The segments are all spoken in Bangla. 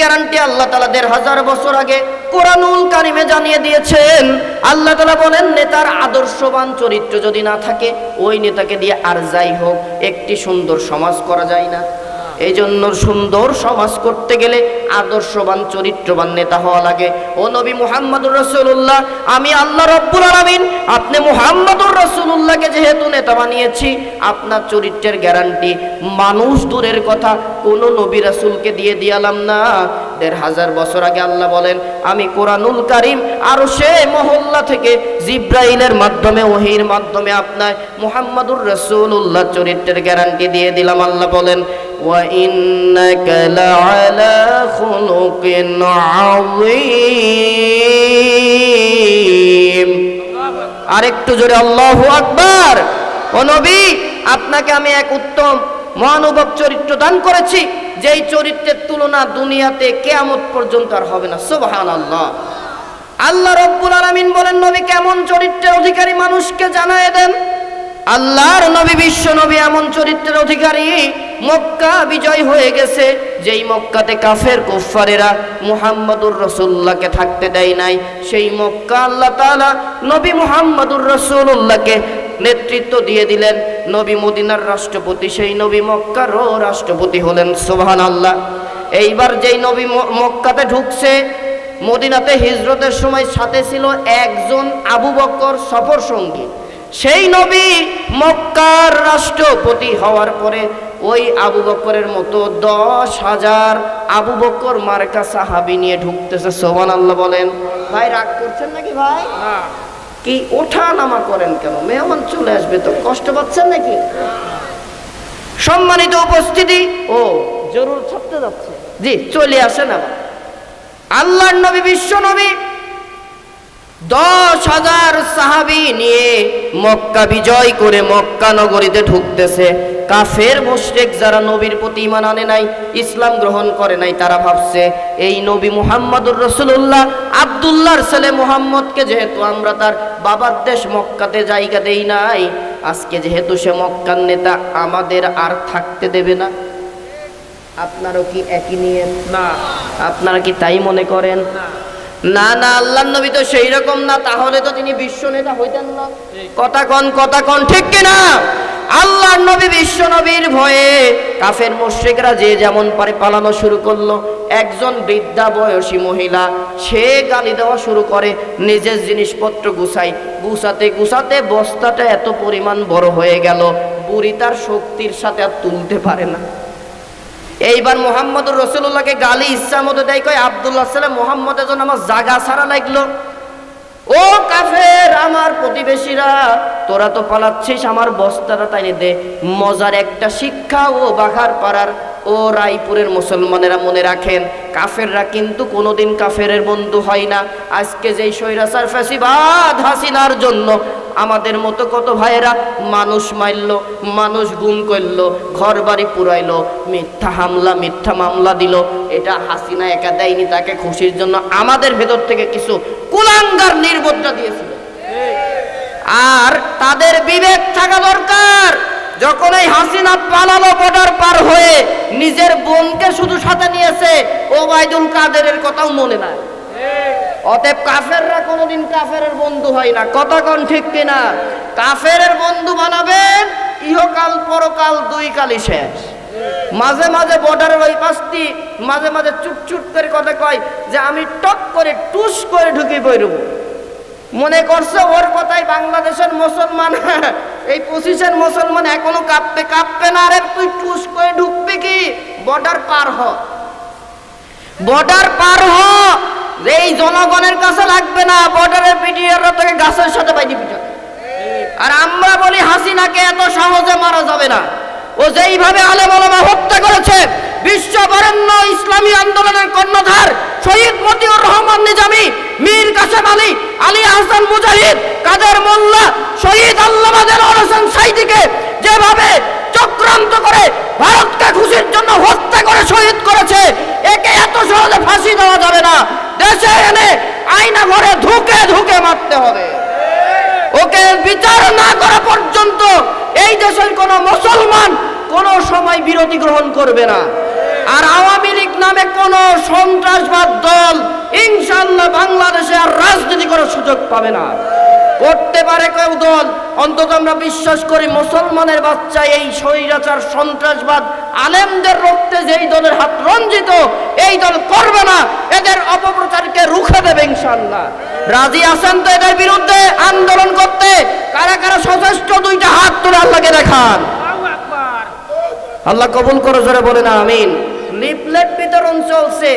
গ্যারান্টি আল্লাহ তালা দেড় হাজার বছর আগে কোরআনুল কারিমে জানিয়ে দিয়েছেন। আল্লাহ তালা বলেন, নেতার আদর্শবান চরিত্র যদি না থাকে, ওই নেতাকে দিয়ে আর যাই হোক, একটি সুন্দর সমাজ করা যায় না। এই জন্য সুন্দর সমাজ করতে গেলে আদর্শবান, চরিত্রবান নেতা হওয়া লাগে। ও নবী মুহাম্মদুর রসুল্লাহ আমি আল্লাহ রব্বুল আলমিন, আপনি মুহাম্মদুর রসুল্লাহকে যেহেতু নেতা বানিয়েছি, আপনার চরিত্রের গ্যারান্টি। মানুষ দূরের কথা, কোনো নবী রাসুলকে দিয়ে দিয়ালাম না। দেড় হাজার বছর আগে আল্লাহ বলেন, আমি কোরআনুল কারিম আর সে মহল্লা থেকে জিব্রাইলের মাধ্যমে, ওহির মাধ্যমে আপনার মুহাম্মদুর রসুল্লাহ চরিত্রের গ্যারান্টি দিয়ে দিলাম, আল্লাহ বলেন। وإنك لعلى خلق عظيم আরেকটু জোরে আল্লাহু আকবার ও নবী আপনাকে আমি এক উত্তম মহানুভব চরিত্র দান করেছি যেই চরিত্রের তুলনা দুনিয়াতে কেয়ামত পর্যন্ত আর হবে না সুবহানাল্লাহ আল্লাহ রব্বুল আলামিন বলেন নবী কেমন চরিত্রের অধিকারী মানুষকে জানায় দেন আল্লাহর নবী, বিশ্ব নবী এমন চরিত্রের অধিকারী। মক্কা বিজয় হয়ে গেছে। যেই মক্কাতে কাফের কুফারেরা মুহাম্মদুর রসুল্লাহকে থাকতে দেয় নাই, সেই মক্কা আল্লাহ তাআলা নবী মুহাম্মদুর রসুল্লাহকে নেতৃত্ব দিয়ে দিলেন। নবী মদিনার রাষ্ট্রপতি, সেই নবী মক্কারও রাষ্ট্রপতি হলেন সোহান আল্লাহ এইবার যেই নবী মক্কাতে ঢুকছে, মদিনাতে হিজরতের সময় সাথে ছিল একজন আবু বক্কর সফর সঙ্গী সেই নবী মক্কার রাষ্ট্রপতি হওয়ার পরে ওই আবু বকরের মতো দশ হাজার আবু বকর মার্কা সাহাবি নিয়ে ঢুকতেছে সোহান আল্লাহ বলেন। ভাই রাগ করছেন নাকি ভাই? কি ওঠা নামা করেন কেন? মেহমান চলে আসবে তো কষ্ট পাচ্ছেন নাকি? সম্মানিত উপস্থিতি ও জরুর ছাপতে যাচ্ছে। জি চলে আসেন আবার। আল্লাহর নবী বিশ্ব নবী দশ হাজার সাহাবি নিয়ে মক্কা বিজয় করে মক্কা নগরীতে ঢুকতেছে। কাফের মুশরিক যারা নবীর প্রতি ইমান আনে নাই, ইসলাম গ্রহণ করে নাই, তারা ভাবছে, এই নবী মুহাম্মদুর রসুল্লাহ আবদুল্লাহর ছেলে মুহাম্মদকে যেহেতু আমরা তার বাবার দেশ মক্কাতে জায়গা দেই নাই, আজকে যেহেতু সে মক্কার নেতা, আমাদের আর থাকতে দেবে না? আপনারও কি একই নিয়ে না। আপনারা কি তাই মনে করেন? না না না আল্লাহ নবী তো সেই রকম না, তাহলে তো তিনি বিশ্ব নেতা হইতেন না। কথা কন কথা কন, ঠিক কিনা? আল্লাহ নবী বিশ্ব নবীর ভয়ে কাফের মুশ্রিকরা যে যেমন পারে পালানো শুরু করল। একজন বৃদ্ধা বয়সী মহিলা, সে গালি দেওয়া শুরু করে, নিজের জিনিসপত্র গুছাই গুছাতে গুছাতে বস্তাটা এত পরিমাণ বড় হয়ে গেল, বুড়ি তার শক্তির সাথে আর তুলতে পারে না। এইবার মোহাম্মদুর রসুল্লাহকে গালি ইচ্ছা মতো দেয়, কয়, আবদুল্লাহ সালে মোহাম্মদের জন্য আমার জাগা ছাড়া লাগল। ও কাফের, আমার প্রতিবেশীরা, তোরা তো পালাচ্ছিস আমার বস্তারা তাই দে। মজার একটা শিক্ষা ও বাঘার পাড়ার ও রায়পুরের মুসলমানেরা মনে রাখেন, কাফেররা কিন্তু কোনোদিন কাফেরের বন্ধু হয় না। আজকে যেই স্বৈরাচার ফ্যাসিবাদ হাসিনার জন্য আমাদের মতো কত ভাইয়েরা মানুষ মারল, মানুষ গুম করল ঘর বাড়ি পুরাইলো, মিথ্যা হামলা, মিথ্যা মামলা দিল, এটা হাসিনা একা দেয়নি, তাকে খুশির জন্য আমাদের ভেতর থেকে কিছু কুলাঙ্গার নির্বোধটা দিয়েছিল। আর তাদের বিবেক থাকা দরকার। যখন এই হাসিনা পালালো বর্ডার পার হয়ে, নিজের বোনকে শুধু সাথে নিয়েছে, ওবায়দুল কাদেরের কথাও মনে নাই। অতএব কাফেররা কোনোদিন কাফেরের বন্ধু হয় না। কথা কোন ঠিক কিনা? কাফেরের বন্ধু বানাবেন, ইহকাল পরকাল দুই কালই শেষ। মাঝে মাঝে বর্ডারের ওই পাশটি, মাঝে মাঝে চুপ চুপ করে কথা কয় যে, আমি টক করে, টুস করে ঢুকে বইরব মনে করছে ওর কথাই বাংলাদেশের মুসলমান এই পঁচিশের মুসলমান এখনও কাঁপতে কাঁপতে না, আরে তুই টুস করে ঢুকবি কি? বর্ডার পার হ। বর্ডার পার হ। এই জনগণের কাছে লাগবে না বর্ডারের পিটিয়াররা তোকে গাছের সাথে বাইদি পিটা আর আমরা বলি, হাসিনাকে এত সহজে মারা যাবে না। ও যেইভাবে আলেম ওলামা হত্যা করেছে বিশ্ব বরেণ্য ইসলামী আন্দোলনের কর্ণধার শহীদ মতিউর রহমান নিজামী, মীর কাসেম আলী আলী হাসান মুজাহিদ, কাদের মোল্লা, শহীদ আল্লামাদের হোসেন সাইদিকে যেভাবে চক্রান্ত করে ভারতকে খুশির জন্য হত্যা করে শহীদ করেছে, একে এত সহজে ফাঁসি দেওয়া যাবে না। দেশে এনে আয়না ঘরে ধুকে ধুকে মারতে হবে। ওকে বিচার না করা পর্যন্ত এই দেশের কোন মুসলমান কোন সময় বিরতি গ্রহণ করবে না। আর আওয়ামী লীগ নামে কোন সন্ত্রাসবাদ দল ইনশাল্লাহ বাংলাদেশে আর রাজনীতি করার সুযোগ পাবে না। করতে পারে কেউ দল, অন্তত আমরা বিশ্বাস করি মুসলমানের বাচ্চা এই স্বৈরাচার, সন্ত্রাসবাদ, আলেমদের রক্তে যেই দলের হাত রঞ্জিত, এই দল করবে না। এদের অপপ্রচারকে রুখে দেবে ইনশাল্লাহ রাজি আছেন তো এদের বিরুদ্ধে আন্দোলন করতে? কারা কারা সচেষ্ট? দুইটা হাত তুলে আল্লাহকে দেখান। আল্লাহ কবুল করে, জোরে বলে না আমিন। লিফলেট বিতরণ চলছে।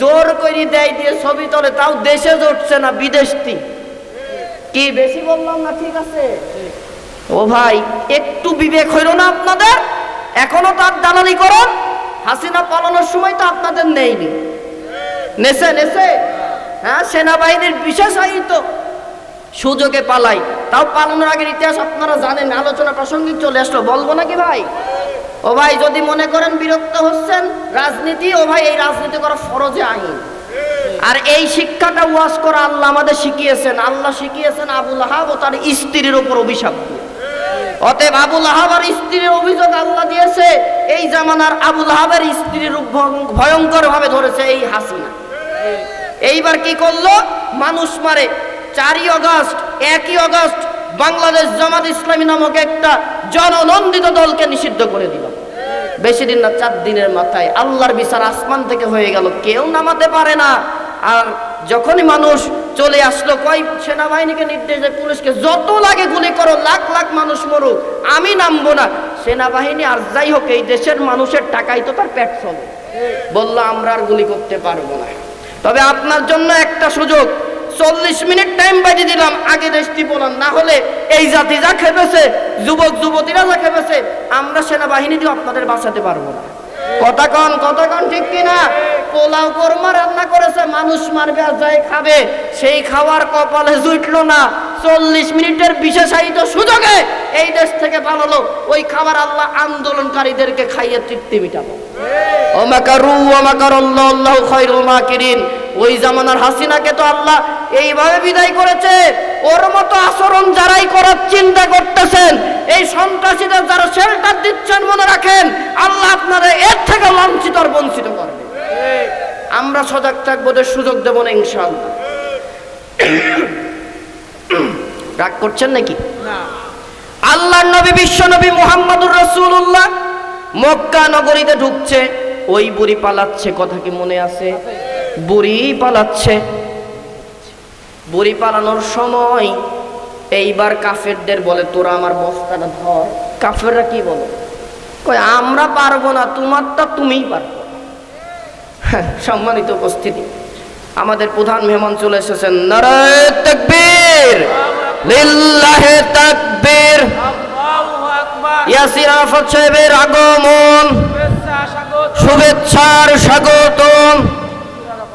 জোর করে দেয় দিয়ে ছবি তোলে, তাও দেশে জড়ছে না, বিদেশটি। কি বেশি বললাম না, ঠিক আছে? ও ভাই, একটু বিবেক হইল না আপনাদের? এখনও তার দালালি করুন? হাসিনা পালানোর সময় তো আপনাদের নেইনি। নেছে নেছে? হ্যাঁ সেনাবাহিনীর বিশেষ আয়িত সুযোগে পালাই। তাও পালানোর আগের ইতিহাস আপনারা জানেন, আলোচনা প্রাসঙ্গিক চলে আসলো। বলব নাকি ভাই? ও ভাই, যদি মনে করেন বিরক্ত হচ্ছেন, রাজনীতি, ও ভাই, এই রাজনীতি করা ফরজে আইন। আর এই শিক্ষাটা ওয়াজ করা আল্লাহ আমাদের শিখিয়েছেন। আল্লাহ শিখিয়েছেন আবুল আহাব ও তার স্ত্রীর উপর অভিশাপ অতএব আবুল আহাবার স্ত্রীর অভিযোগ আল্লাহ দিয়েছে, এই জামানার আবুল আহাবের স্ত্রীর ভয়ঙ্কর ভাবে ধরেছে এই হাসিনা। এইবার কি করল? মানুষ মারে। চারই অগস্ট, একই অগস্ট বাংলাদেশ জামাত ইসলামী নামক একটা জননন্দিত দলকে নিষিদ্ধ করে দিল। বেশি দিন না, চার দিনের মাথায় আল্লাহর বিচার আসমান থেকে হয়ে গেল, কেউ নামাতে পারে না। আর যখনই মানুষ চলে আসলো, কয়, সেনাবাহিনীকে নির্দেশ দেয়, পুলিশকে, যত লাগে গুলি করো, লাখ লাখ মানুষ মরুক, আমি নামবো না। সেনাবাহিনী, আর যাই হোক, এই দেশের মানুষের টাকাই তো তার পেট চলে। বলল, আমরা আর গুলি করতে পারব না। তবে আপনার জন্য একটা সুযোগ চল্লিশ মিনিট টাইম বাড়িয়ে দিলাম, আগে দেশটি বলান না হলে এই জাতি যা খেপেছে, যুবক, যুবতীরা যা খেপেছে, আমরা সেনাবাহিনী দিয়ে আপনাদের বাঁচাতে পারব না। কথা কন, ঠিক কিনা? পোলাও কর্মা রান্না করেছে, মানুষ মারবে আর যাই খাবে, সেই খাওয়ার কপালে জুটলো না। চল্লিশ মিনিটের বিশেষায়িত সুযোগে এই দেশ থেকে পালালো ওই খাবার আল্লাহ আন্দোলনকারীদেরকে খাইয়ে তৃপ্তি মিটাবো। ওমাকারু ওমাকারাল্লাহু আল্লাহু খায়রুল মাকিরিন। ওই জামানার হাসিনাকে তো আল্লাহ এইভাবে বিদায় করেছে, ওর মতো আচরণ যারাই করার চিন্তা করতেছেন, এই সন্ত্রাসীদের যারা শেল্টার দিচ্ছেন মনে রাখেন, আল্লাহ আপনাদের এর থেকে লাঞ্ছিত আর বঞ্চিত করবে। আমরা সজাগ থাকব সুযোগ দেবো না, ইনশাআল্লাহ। রাগ করছেন নাকি? আল্লাহ নবী বিশ্ব নবী মোহাম্মদুর রসুল্লাহ মক্কা নগরীতে ঢুকছে ওই বুড়ি পালাচ্ছে কথা কি মনে আছে? বুড়ি পালাচ্ছে। বুড়ি পালানোর সময় এইবার কাফেরদের বলে তোরা আমার বস্তাটা ধর। কাফেররা কি বলে? কই আমরা পারব না তোমারটা তুমিই পারব। হ্যাঁ, সম্মানিত উপস্থিতি। আমাদের প্রধান মেহমান চলে এসেছেন। নারায় সাহেবের আগমন। শুভেচ্ছার স্বাগতম।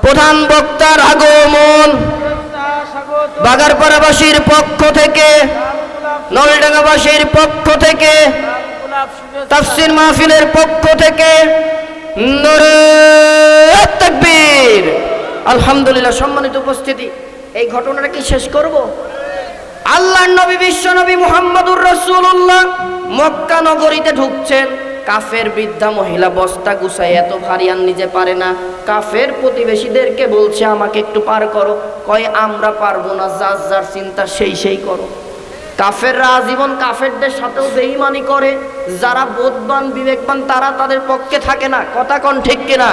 প্রধান বক্তার আগমন। বাগারপাড়াবাসীর পক্ষ থেকে, নলডাঙ্গাবাসীর পক্ষ থেকে, তাফসির মাহফিলের পক্ষ থেকে নরে তাকবীর। আলহামদুলিল্লাহ, সম্মানিত উপস্থিতি। এই ঘটনাটা কি শেষ করব? আল্লাহর নবী, বিশ্ব নবী মুহাম্মদুর রাসূলুল্লাহ মক্কা নগরীতে ঢুকছেন। কাফের বৃদ্ধা মহিলা বস্তা গুছাই এত ভারী আর নিজে পারে না। কাফের প্রতিবেশীদেরকে বলছে, আমাকে একটু পার করো। কয়, আমরা পারব না, যার যার চিন্তা সেই সেই করো। কাফেররা আজীবন কাফেরদের সাথেও বেঈমানি করে। যারা বোধবান, বিবেকবান, তারা তাদের পক্ষে থাকে না। কথা কোন ঠিক কিনা?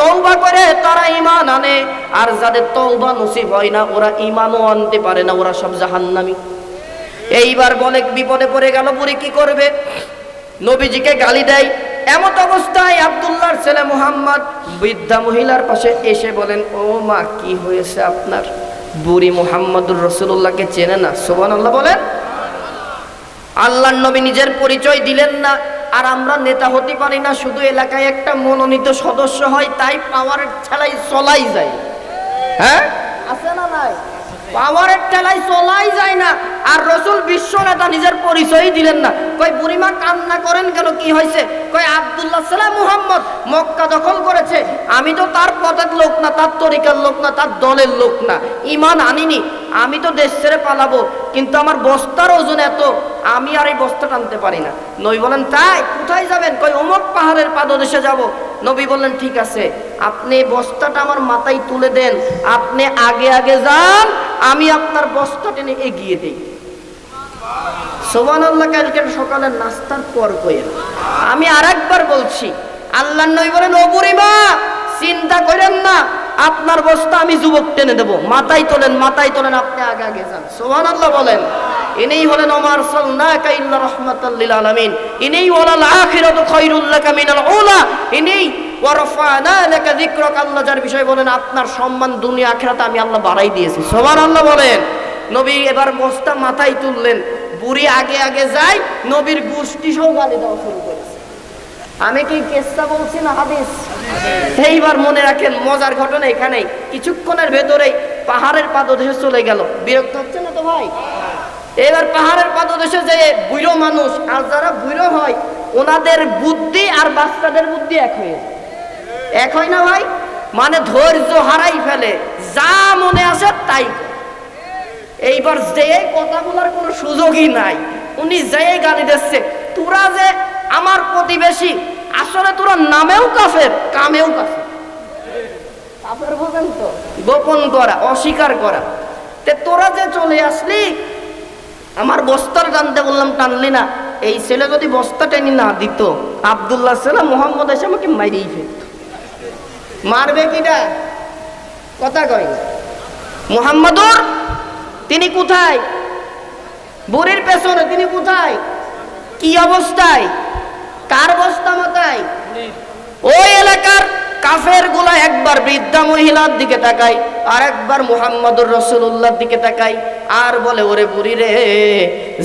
তৌবা করে, তারা ইমান আনে। আর যাদের তৌবা নসিব হয় না, ওরা ইমানও আনতে পারে না, ওরা সব জাহান্নামি। এইবার বলে বিপদে পড়ে গেল, বুড়ি কি করবে? নবীজিকে গালি দেয়। এমত অবস্থায় আব্দুল্লাহর ছেলে মুহাম্মদ বৃদ্ধা মহিলার পাশে এসে বলেন, ও মা, কি হয়েছে আপনার? বুড়ি মুহাম্মদুর রসুল্লাহকে চেনে না? সোবান আল্লাহ বলেন, আল্লাহর নবী নিজের পরিচয় দিলেন না। আর আমরা নেতা হতে পারি না শুধু এলাকায় একটা মনোনীত সদস্য হয় তাই পাওয়ার ছাড়াই চলাই যায়। হ্যাঁ? আছে না নাই? পাওয়ারের ঠেলাই চলাই যায় না। আর রসুল বিশ্ব নেতা নিজের পরিচয়ই দিলেন না। কই বুড়িমা কান্না করেন কেন? কি হয়েছে? কই আব্দুল্লাহ সালাম মুহাম্মদ মক্কা দখল করেছে। আমি তো তার পথের লোক না, তার তরিকার লোক না, তার দলের লোক না। ইমান আনিনি, আমি তো দেশ ছেড়ে পালাবো। কিন্তু আমার বস্তার ওজন এত, আমি আর এই বস্তা টানতে পারি না। নই বলেন, তাই কোথায় যাবেন? কই অমক পাহাড়ের পাদদেশে যাব। নবী বললেন, ঠিক আছে, আপনি বস্তাটা আমার মাথায় তুলে দেন। আপনি আগে আগে যান আমি আপনার বস্তা টেনে এগিয়ে দিই। সোবান আল্লাহ কালকে সকালে নাস্তার পর কইেন আমি আর একবার বলছি আল্লাহ নবী বলেন বুড়িমা চিন্তা করেন না, আপনার বস্তা আমি যুবক টেনে দেবো। মাথায় তোলেন মাথায় তোলেন, আপনি আগে আগে যান। সোহান আল্লাহ বলেন ইনি হলেন ওমার সাল্লাকা ইল্লা রাহমাতাল্লিল আলামিন। ইনি ওয়ালাল আখিরাতু খায়রুল লাকা মিনাল উলা। ইনি ওয়ারফানা লাকা যিকরাক আল্লাহ যার বিষয় বলেন আপনার সম্মান দুনিয়া আখিরাতে আমি আল্লাহ বাড়াই দিয়েছি। সুবহানাল্লাহ বলেন। নবী এবার বস্তা মাথায় তুললেন। বুড়ি আগে আগে যায় নবীর গোষ্ঠী সহ গালি দেওয়া শুরু করেছে। আমি কি কেসটা বলছি না হাদিস? এইবার মনে রাখেন মজার ঘটনা এখানেই। কিছুক্ষণের ভেতরেই পাহাড়ের পাদদেশে চলে গেল। বিরক্ত হচ্ছে না তো ভাই? এবার পাহাড়ের পাদদেশে যে বুড়ো মানুষ আর যারা বুড়ো হয় ওনাদের বুদ্ধি আর বাচ্চাদের বুদ্ধি এক হয়ে যায়। এক হয় না ভাই? মানে ধৈর্য হারাই ফেলে, যা মনে আসে তাই এইবার যে কথা বলার কোনো সুযোগই নাই। উনি যে গালি দিচ্ছে, তোরা যে আমার প্রতিবেশী, আসলে তোরা নামেও কাফের, কামেও কাফের। কাফের বোঝেন তো, গোপন করা, অস্বীকার করা। তে তোরা যে চলে আসলি, আমার বস্তার টানতে বললাম, টানলি না। এই ছেলে যদি বস্তা টেনে না দিত, আবদুল্লাহ ছেলে মোহাম্মদ এসে আমাকে মাইরেই ফেলত। মারবে কিটা কথা কয় না। মোহাম্মদুর তিনি কোথায়? বুড়ির পেছনে তিনি কোথায়? কি অবস্থায়? কার অবস্থা মাথায়? ওই এলাকার কাফেরগুলা একবার বৃদ্ধা মহিলার দিকে তাকাই আর একবার মুহাম্মদুর রসুল্লাহর দিকে তাকাই আর বলে, ওরে বুড়ি রে,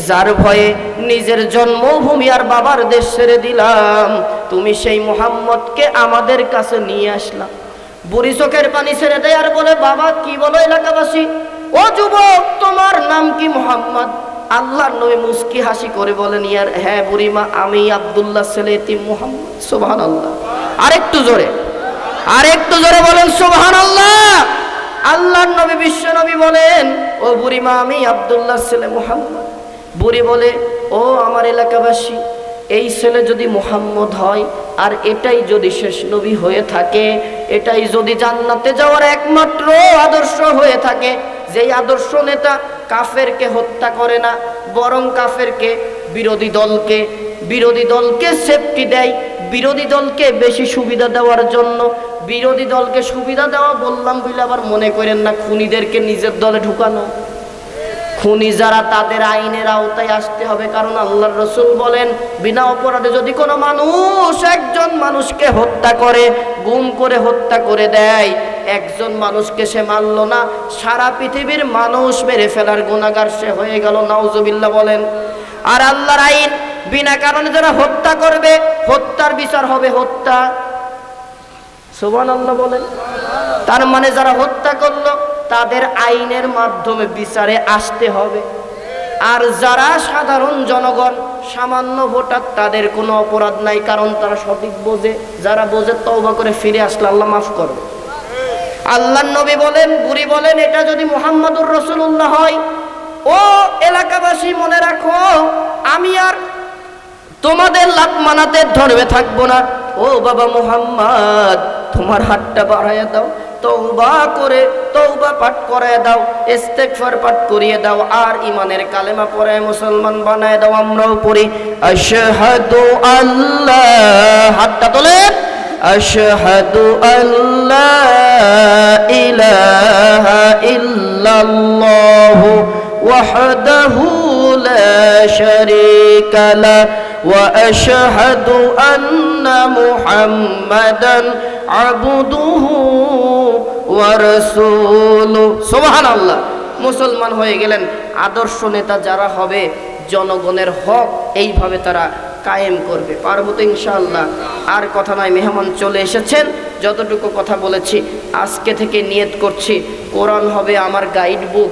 যার ভয়ে নিজের জন্মভূমি আর বাবার দেশ ছেড়ে দিলাম, তুমি সেই মুহাম্মদকে আমাদের কাছে নিয়ে আসলাম বুড়ি চোখের পানি ছেড়ে দেয় আর বলে, বাবা, কি বলো এলাকাবাসী? ও যুবক, তোমার নাম কি মোহাম্মদ? আল্লাহর নবী মুস্কি হাসি করে বলেন, ইয়ার হ্যাঁ বুড়িমা, আমি আবদুল্লাহ ছেলে মোহাম্মদ সুবহান আল্লাহ আরেকটু জোরে আরেকটু জোরে বলেন সুবহান আল্লাহ আল্লাহর নবী বিশ্ব নবী বলেন, ও বুড়িমা আমি আবদুল্লাহ ছেলে মোহাম্মদ। বুড়ি বলে, ও আমার এলাকাবাসী, এই ছেলে যদি মোহাম্মদ হয়, আর এটাই যদি শেষ নবী হয়ে থাকে, এটাই যদি জান্নাতে যাওয়ার একমাত্র আদর্শ হয়ে থাকে, যেই আদর্শ নেতা কাফেরকে হত্যা করে না, বরং কাফেরকে বিরোধী দলকে বিরোধী দলকে সেফটি দেয়, বিরোধী দলকে বেশি সুবিধা দেওয়ার জন্য বিরোধী দলকে সুবিধা দেওয়া বললাম বলে আবার মনে করেন না খুনিদেরকে নিজের দলে ঢুকানো। খুনি যারা তাদের আইনের আওতায় আসতে হবে, কারণ আল্লাহর রসুল বলেন, বিনা অপরাধে যদি কোনো মানুষ একজন মানুষকে হত্যা করে, গুম করে হত্যা করে দেয়, একজন মানুষকে সে মারল না, সারা পৃথিবীর মানুষ মেরে ফেলার গুণাগার সে হয়ে গেল, নাউজুবিল্লাহ বলেন। আর আল্লাহর আইন, বিনা কারণে যারা হত্যা করবে, হত্যার বিচার হবে হত্যা। সুবান আল্লাহ বলেন। তার মানে যারা হত্যা করল, তাদের আইনের মাধ্যমে বিচারে আসতে হবে। আর যারা সাধারণ জনগণ, সামান্য ভোটার, তাদের কোনো অপরাধ নাই, কারণ তারা সঠিক বোঝে। যারা বোঝে, তওবা করে ফিরে আসলে আল্লাহ মাফ করবে। আল্লাহ নবী বলেন, বুড়ি বলেন, এটা যদি মোহাম্মদুর রসুল্লাহ হয়, ও এলাকাবাসী, মনে রাখো, আমি আর তোমাদের লাত মানাতে ধরবে থাকব না। ও বাবা মুহাম্মদ তোমার হাতটা বাড়াইয়া দাও তৌবা করে তৌবা পাঠ করায় দাও ইস্তেগফার পাঠ করিয়ে দাও আর ইমানের কালেমা পড়ায় মুসলমান বানায় দাও আমরাও পড়ি আশহাদু আল্লাহ হাতটা তোলেন আশহাদু আল্লাহ ইলাহা ইল্লাল্লাহু وحده لا شريك له واشهد ان محمدا আবুদুহু মুসলমান হয়ে গেলেন আদর্শ নেতা যারা হবে, জনগণের হক এইভাবে তারা কায়েম করবে। পারব তো ইনশাআল্লাহ। আর কথা নয়, মেহমান চলে এসেছেন। যতটুকু কথা বলেছি, আজকে থেকে নিয়ত করছি, কোরআন হবে আমার গাইড বুক